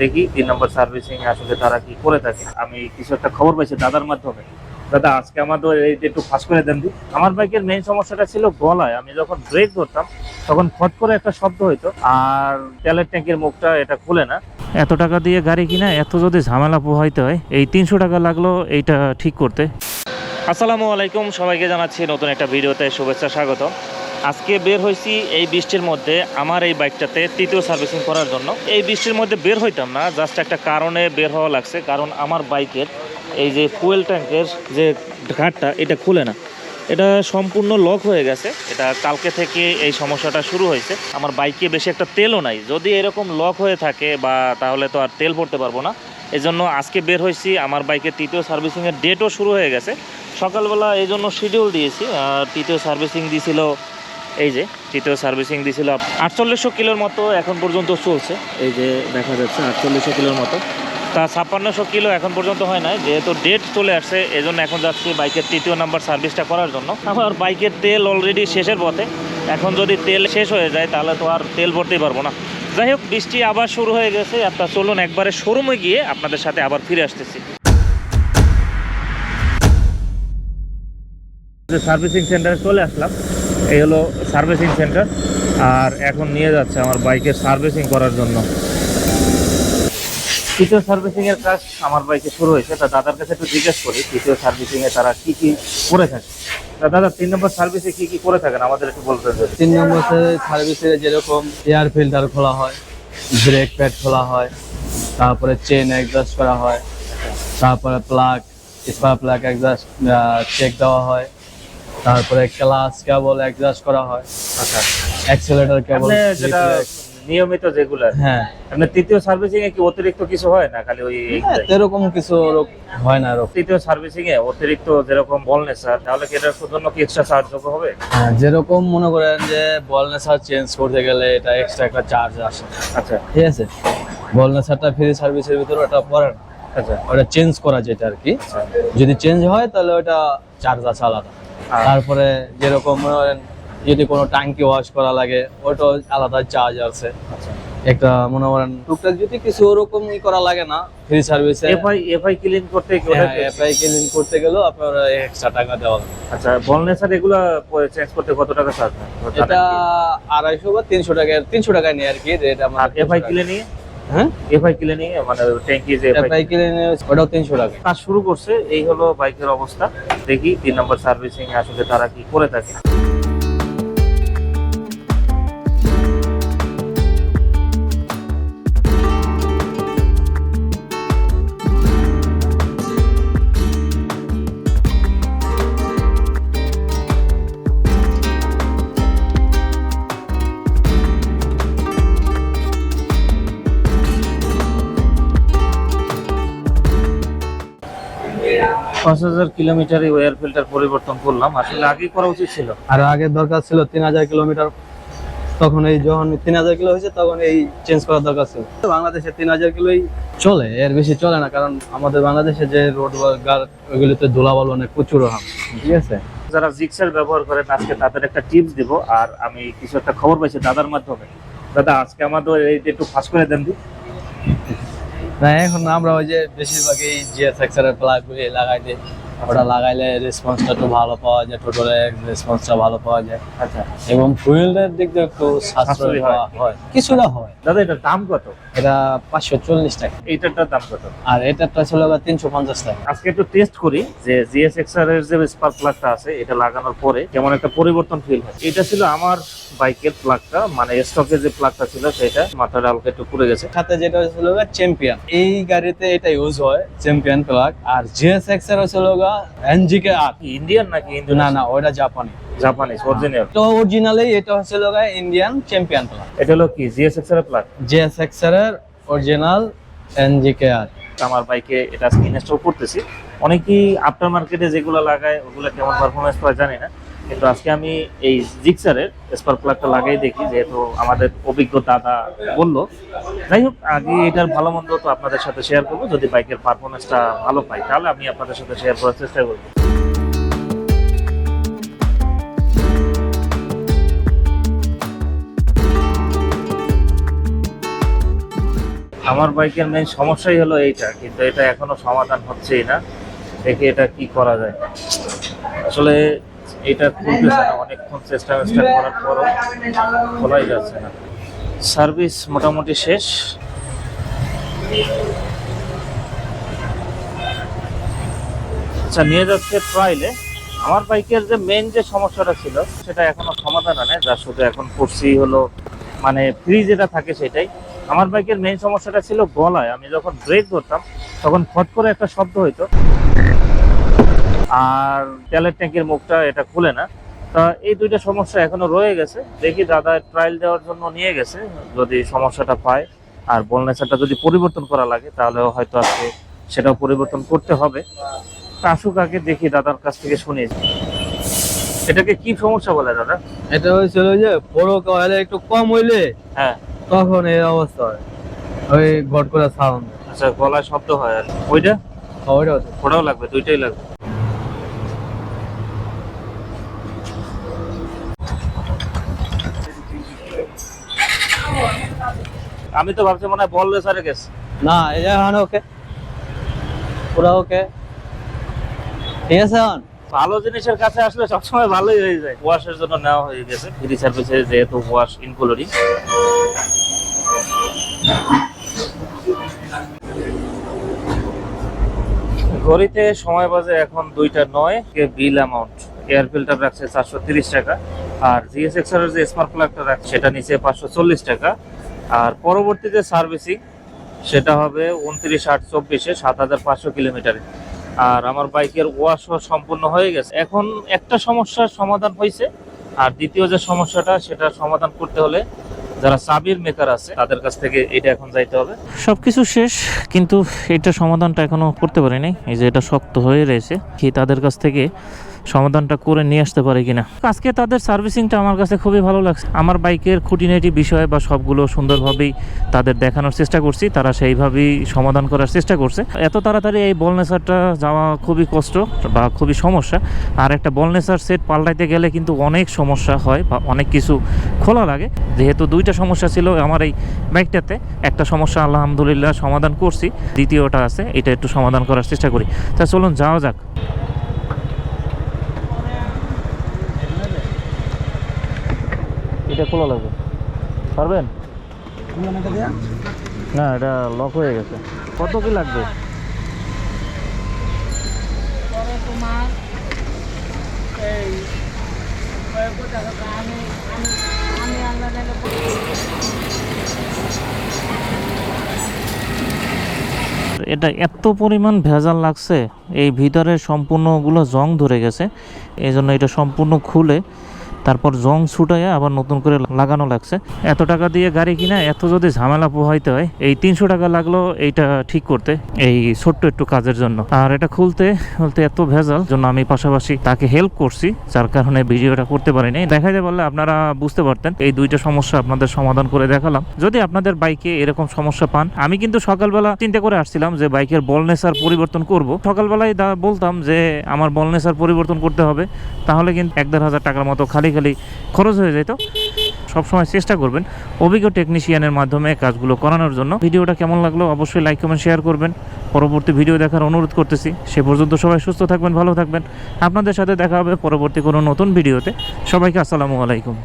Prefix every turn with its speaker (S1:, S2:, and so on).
S1: দেখি তিন নম্বর সার্ভিসিং আসলে তারা কি করে থাকে। আমি কিছু একটা খবর পাইছি দাদার মাধ্যমে। দাদা আজকে আমাদের এই যে একটু ফাঁস করে দেন দি। আমার বাইকের মেইন সমস্যাটা ছিল গলায়। আমি যখন ব্রেক ধরতাম তখন ফট করে একটা শব্দ হইতো আর তেলের ট্যাঙ্কের মুখটা এটা খুলে না। এত টাকা দিয়ে গাড়ি কিনা এত যদি ঝামেলা পোহাইতে হয় এই তিনশো টাকা লাগল এইটা ঠিক করতে। আসসালামু আলাইকুম। সবাইকে জানাচ্ছি নতুন একটা ভিডিওতে শুভেচ্ছা স্বাগত আজকে বের হয়েছি এই বৃষ্টির মধ্যে আমার এই বাইকটাতে তৃতীয় সার্ভিসিং করার জন্য। এই বৃষ্টির মধ্যে বের হইতাম না জাস্ট একটা কারণে বের হওয়া লাগছে, কারণ আমার বাইকের এই যে ফুয়েল ট্যাঙ্কের যে ঘাটটা, এটা খুলে না। এটা সম্পূর্ণ লক হয়ে গেছে। এটা কালকে থেকে এই সমস্যাটা শুরু হয়েছে। আমার বাইকে বেশি একটা তেলও নাই। যদি এরকম লক হয়ে থাকে বা তাহলে তো আর তেল ভরতে পারব না। এই জন্য আজকে বের হয়েছি। আমার বাইকের তৃতীয় সার্ভিসিংয়ের ডেটও শুরু হয়ে গেছে। সকালবেলা এই জন্য শিডিউল দিয়েছি। আর তৃতীয় সার্ভিসিং দিয়েছিল এই যে, তৃতীয় সার্ভিসিং দিয়েছিল আটচল্লিশশো কিলোর মতো এখন পর্যন্ত চলছে। এই যে দেখা যাচ্ছে আটচল্লিশশো কিলোর মতো। তা ছাপ্পান্নশো কিলো এখন পর্যন্ত হয় নাই, যেহেতু ডেট চলে আসছে এই এখন যাচ্ছি বাইকের তৃতীয় নাম্বার সার্ভিসটা করার জন্য। আমার বাইকের তেল অলরেডি শেষের পথে। এখন যদি তেল শেষ হয়ে যায়, তাহলে তো আর তেল ভরতেই পারব না। যাই হোক, বৃষ্টি আবার শুরু হয়ে গেছে আপনার চলুন একবারে শোরুমে গিয়ে আপনাদের সাথে আবার ফিরে আসতেছি। সার্ভিসিং সেন্টারে চলে আসলাম এই হলো সার্ভিসিং সেন্টার। আর এখন নিয়ে যাচ্ছে আমার বাইকের সার্ভিসিং করার জন্য। তৃতীয় সার্ভিসিং এর কাজ আমার বাইকে শুরু হয়েছে। তা দাদার কাছে একটু জিজ্ঞেস করি, তৃতীয় সার্ভিসিং এ তারা কি কি করে থাকে? তা দাদা, তিন নম্বর সার্ভিসে কি কি করে থাকেন? আমাদের একটু বলতে
S2: তিন নম্বর সার্ভিসে যেরকম এয়ার ফিল্টার খোলা হয়, ব্রেক প্যাড খোলা হয়, তারপরে চেন অ্যাডজাস্ট করা হয়, তারপরে plug, spark plug adjust check দেওয়া হয়। তারপরে ক্লাস কেবল অ্যাডজাস্ট করা হয়।
S1: আচ্ছা।
S2: অ্যাক্সেলেটর কেবল
S1: যেটা নিয়মিত যেগুলো
S2: হ্যাঁ।
S1: মানে তৃতীয় সার্ভিসিং এ কি অতিরিক্ত কিছু হয় না খালি ওই
S2: এরকম কিছু হয় না
S1: তৃতীয় সার্ভিসিং এ অতিরিক্ত যেরকম বলনেস স্যার তাহলে কি এটার জন্য কি এক্সট্রা চার্জ যোগ হবে?
S2: হ্যাঁ, যেরকম মনে করেন যে বলনেসার চেঞ্জ করতে গেলে এটা এক্সট্রা একটা চার্জ আসে।
S1: আচ্ছা।
S2: ঠিক আছে? বলনেসারটা ফ্রি সার্ভিসের ভিতরে ওটা পড়ে না।
S1: আচ্ছা।
S2: ওটা চেঞ্জ করা যেটা আর কি।
S1: আচ্ছা।
S2: যদি চেঞ্জ হয় তাহলে ওটা চার্জ আছে আলাদা। তারপরে যেরকম যদি কোনো ট্যাঙ্কি ওয়াশ করা লাগে ওটা আলাদা চার্জ আছে।
S1: আচ্ছা।
S2: একটা মনে করেন টুকটাক যদি কিছু ওরকম ই করা লাগে না ফ্রি সার্ভিসে
S1: এফআই এফআই ক্লিন করতে কি
S2: হ্যাঁ,
S1: ওটা
S2: অ্যাপ্লাই ক্লিন করতে গেলেও আপনার এক্সট্রা টাকা দেওয়া লাগে।
S1: আচ্ছা বলনেস স্যার এগুলা চেঞ্জ করতে কত টাকা চার্জ নেয়
S2: এটা আড়াইশো বা তিনশো টাকা তিনশো টাকায় নেই আর কি রেট আমার
S1: এফআই ক্লিনিং
S2: হ্যাঁ?
S1: এফআই ক্লিনিং মানে ট্যাঙ্কি যে এফআই
S2: অ্যাপ্লাই ক্লিন ওটাও তিনশো টাকা।
S1: কাজ শুরু করছে এই হলো বাইকের অবস্থা। দেখি তিন নম্বর সার্ভিসিং আসলে তারা কি করে থাকে। পাঁচ হাজার কিলোমিটার ওয়ার ফিল্টার পরিবর্তন করলাম। আসলে আগেই করা উচিত ছিল।
S2: আর আগে দরকার ছিল তিন হাজার কিলোমিটার। তখন এই যখন তিন হাজার কিলো হয়েছে তখন এই চেঞ্জ করার দরকার ছিল। বাংলাদেশে তিন হাজার কিলোই চলে এর বেশি চলে না কারণ আমাদের বাংলাদেশে যে রোড ওইগুলিতে ধুলাবালু অনেক প্রচুর হয় ঠিক আছে?
S1: যারা জিক্সার ব্যবহার করেন আজকে তাদের একটা টিপস দিব আর আমি কিছু একটা খবর পাইছি দাদার মাধ্যমে। দাদা আজকে আমাদের এই একটু ফাঁস করে দেন
S2: না এখন আমরা ওই যে বেশিরভাগ এই জিএসএক্স এর প্লাগ গুলি লাগাই দিই। ওটা লাগাইলে রেসপন্সটা একটু ভালো পাওয়া যায় টোটালের রেসপন্সটা ভালো পাওয়া যায়।
S1: আচ্ছা।
S2: এবং ফুয়েলের দিক দিয়ে একটু সাশ্রয়
S1: হয়।
S2: কিছুটা হয়।
S1: দাদা এটার দাম কত?
S2: এটা পাঁচশো চল্লিশ টাকা।
S1: এইটারটার দাম কত?
S2: আর এটারটা ছিল তিনশো পঞ্চাশ টাকা।
S1: আজকে একটু টেস্ট করি যে জিএস জিএসএক্সআর এর যে স্পার্ক প্লাগটা আছে এটা লাগানোর পরে কেমন একটা পরিবর্তন ফিল হয়? এটা ছিল আমার বাইকের প্লাগটা মানে স্টকের যে প্লাগটা ছিল সেটা মাথাটা হালকা একটু পুড়ে গেছে।
S2: সাথে যেটা হচ্ছিল চ্যাম্পিয়ন এই গাড়িতে এটা ইউজ হয় চ্যাম্পিয়ন প্লাগ আর জিএসএক্স এর হচ্ছিল এনজিকে আর
S1: ইন্ডিয়ান নাকি
S2: না না ওটা জাপানি
S1: জাপানিজ অরিজিনাল
S2: তো অরিজিনালি এটা হচ্ছিল ইন্ডিয়ান চ্যাম্পিয়ন প্লাগ
S1: এটা হলো কি জিএসএক্স এর প্লাগ
S2: জিএসএক্স এর অরিজিনাল এনজিকে আর
S1: আমার বাইকে এটা আজকে ইনস্টল করতেছি। অনেকেই আফটার মার্কেটে যেগুলো লাগায় ওগুলো কেমন পারফরমেন্স পায় জানি না। কিন্তু আজকে আমি এই জিক্সারের স্পার্ক প্লাগটা লাগাই দেখি, যেহেতু আমাদের অভিজ্ঞ দাদা বলল। যাই হোক, আগে এটার ভালো মন্দ তো আপনাদের সাথে শেয়ার করব, যদি বাইকের পারফরমেন্সটা ভালো পাই, তাহলে আমি আপনাদের সাথে শেয়ার করার চেষ্টা করব। আমার বাইকের মেইন সমস্যাই হলো এইটা, কিন্তু এটা এখনও সমাধান হচ্ছেই না। দেখে এটা কি করা যায়। আসলে এটা খুলতেছে অনেকক্ষণ চেষ্টা চেষ্টা করার পরও খোলাই যাচ্ছে না। সার্ভিস মোটামুটি শেষ। আচ্ছা নিয়ে যাচ্ছে ট্রাইলে আমার বাইকের যে মেন যে সমস্যাটা ছিল, সেটা এখনও সমাধান আনে যা শুধু এখন করছি হলো মানে ফ্রি যেটা থাকে সেটাই। আমার বাইকের মেন সমস্যাটা ছিল গলায়। আমি যখন ব্রেক ধরতাম, তখন ফট করে একটা শব্দ হইতো। আর তেলের ট্যাঙ্কির মুখটা এটা খুলে না। তা এই দুইটা সমস্যা এখনও রয়ে গেছে। দেখি দাদা ট্রায়াল দেওয়ার জন্য নিয়ে গেছে। যদি সমস্যাটা পায় আর বলনেচারটা যদি পরিবর্তন করা লাগে তাহলে হয়তো আজকে সেটাও পরিবর্তন করতে হবে। আসুক আগে দেখি দাদার কাছ থেকে শুনি। এটাকে কি সমস্যা বলে দাদা?
S2: এটা হয়েছিল যে বড় কয়েলে একটু কম হইলে
S1: হ্যাঁ।
S2: তখন এই অবস্থা হয়। ওই ঘট করে সাউন্ড
S1: আচ্ছা গলায় শব্দ হয় আর ওইটা?
S2: ওইটা
S1: ওটাও লাগবে দুইটাই লাগবে। আমি তো ভাবছি মনে হয় বল রেসারে গেছে।
S2: না এই যে এখন ওকে। পুরো ওকে। ঠিক আছে এখন?
S1: ভালো জিনিসের কাছে আসলে সবসময় ভালোই হয়ে যায়। ওয়াশের জন্য নেওয়া হয়ে গেছে। ফ্রি সার্ভিসে যেহেতু ওয়াশ ইনক্লুডিং। ঘড়িতে সময় বাজে এখন দুইটা নয়। বিল অ্যামাউন্ট এয়ার ফিল্টার রাখছে চারশো তিরিশ টাকা। আর জিএসএক্স এর যে স্মার্ট প্লাগটা রাখছে সেটা নিচে পাঁচশো চল্লিশ টাকা। আর পরবর্তীতে সার্ভিসিং, সেটা হবে উনত্রিশ আট চব্বিশে সাত হাজার পাঁচশো কিলোমিটারে। আর আমার বাইকের ওয়াশ সম্পূর্ণ হয়ে গেছে। এখন একটা সমস্যার সমাধান হয়েছে। আর দ্বিতীয় যে সমস্যাটা, সেটা সমাধান করতে হলে যারা সাবির মেকার আছে, তাদের কাছ থেকে এটা এখন যাইতে হবে।
S3: সবকিছু শেষ, কিন্তু এটা সমাধানটা এখনও করতে পারিনি। এই যে এটা শক্ত হয়ে রয়েছে, কি তাদের কাছ থেকে সমাধানটা করে নিয়ে আসতে পারে কিনা। আজকে তাদের সার্ভিসিংটা আমার কাছে খুবই ভালো লাগছে। আমার বাইকের খুঁটিনাটি বিষয় বা সবগুলো সুন্দরভাবেই তাদের দেখানোর চেষ্টা করছি। তারা সেইভাবেই সমাধান করার চেষ্টা করছে। এত তাড়াতাড়ি এই বলনেসারটা যাওয়া খুবই কষ্ট বা খুবই সমস্যা। আর একটা বলনেসার সেট পাল্টাইতে গেলে কিন্তু অনেক সমস্যা হয় বা অনেক কিছু খোলা লাগে। যেহেতু দুইটা সমস্যা ছিল আমার এই বাইকটাতে, একটা সমস্যা আলহামদুলিল্লাহ সমাধান করছি, দ্বিতীয়টা আছে, এটা একটু সমাধান করার চেষ্টা করি। তা চলুন যাওয়া যাক। এটা খোলা লাগবে। পারবেন? না, এটা লক হয়ে গেছে। কত কি লাগবে? এটা এত পরিমাণ ভেজাল লাগছে, এই ভিতরে সম্পূর্ণগুলো জং ধরে গেছে, এই জন্য এটা সম্পূর্ণ খুলে তারপর জং ছুটাইয়া আবার নতুন করে লাগানো লাগছে। এত টাকা দিয়ে গাড়ি কিনা, এত যদি ঝামেলা পোহাইতে হয়, এই তিনশো টাকা লাগল এইটা ঠিক করতে, এই ছোট্ট একটু কাজের জন্য। আর এটা খুলতে খুলতে এত ভেজাল, জন্য আমি পাশাপাশি তাকে হেল্প করছি, যার কারণে ভিডিওটা করতে পারিনি। দেখা দেখাইতে পারলে আপনারা বুঝতে পারতেন, এই দুইটা সমস্যা আপনাদের সমাধান করে দেখালাম। যদি আপনাদের বাইকে এরকম সমস্যা পান, আমি কিন্তু সকালবেলা চিন্তা করে আসছিলাম যে বাইকের বলনেসার পরিবর্তন করব। সকালবেলায় বলতাম যে, আমার বলনেসার পরিবর্তন করতে হবে, তাহলে কিন্তু এক দেড় হাজার টাকার মতো খালি খালি খরচ হয়ে যেত সবসময় চেষ্টা করবেন অভিজ্ঞ টেকনিশিয়ানের মাধ্যমে কাজগুলো করানোর জন্য। ভিডিওটা কেমন লাগল অবশ্যই লাইক কমেন্ট শেয়ার করবেন। পরবর্তী ভিডিও দেখার অনুরোধ করতেছি। সে পর্যন্ত সবাই সুস্থ থাকবেন, ভালো থাকবেন। আপনাদের সাথে দেখা হবে পরবর্তী কোনো নতুন ভিডিওতে সবাইকে আসসালামু আলাইকুম।